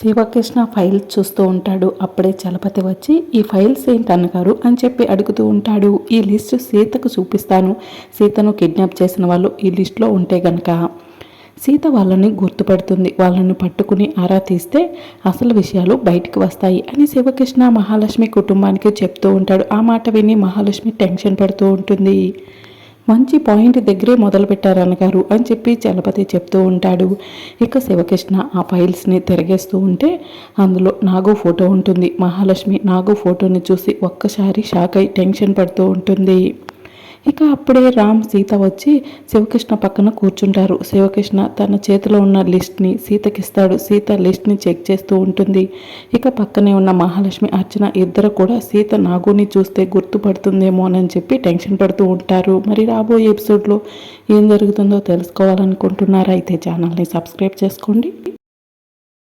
Sivakrishna files చూస్తూ ఉంటాడు. అప్పుడే చలపతి వచ్చి ఈ ఫైల్స్ ఏంటి అన్నగారు? అని చెప్పి అడుగుతూ ఉంటాడు. ఈ లిస్ట్ సీతకు చూపిస్తాను. సీతను కిడ్నాప్ చేసిన వాళ్ళు ఈ లిస్ట్లో ఉంటే గనక. సీత వాళ్ళని గుర్తుపడుతుంది. వాళ్ళని పట్టుకుని ఆరా తీస్తే అసలు విషయాలు బయటకు వస్తాయి అని శివకృష్ణ మహాలక్ష్మి కుటుంబానికి చెప్తూ ఉంటాడు. ఆ మాట విని మహాలక్ష్మి టెన్షన్ పడుతూ ఉంటుంది. మంచి పాయింట్ దగ్గరే మొదలుపెట్టారు అన్నగారు అని చెప్పి చలపతి చెప్తూ ఉంటాడు. ఇక శివకృష్ణ ఆ ఫైల్స్ని తిరగేస్తూ ఉంటే అందులో నాగు ఫోటో ఉంటుంది. మహాలక్ష్మి నాగు ఫోటోని చూసి ఒక్కసారి షాక్ అయి టెన్షన్ పడుతూ ఉంటుంది. ఇక అప్పుడే రామ్ సీత వచ్చి శివకృష్ణ పక్కన కూర్చుంటారు. శివకృష్ణ తన చేతిలో ఉన్న లిస్ట్ని సీతకిస్తాడు. సీత లిస్ట్ని చెక్ చేస్తూ ఉంటుంది. ఇక పక్కనే ఉన్న మహాలక్ష్మి అర్చన ఇద్దరు కూడా సీత నాగుని చూస్తే గుర్తుపడుతుందేమో అని చెప్పి టెన్షన్ పడుతూ ఉంటారు. మరి రాబోయే ఎపిసోడ్లో ఏం జరుగుతుందో తెలుసుకోవాలనుకుంటున్నారా? అయితే ఛానల్ని సబ్స్క్రైబ్ చేసుకోండి.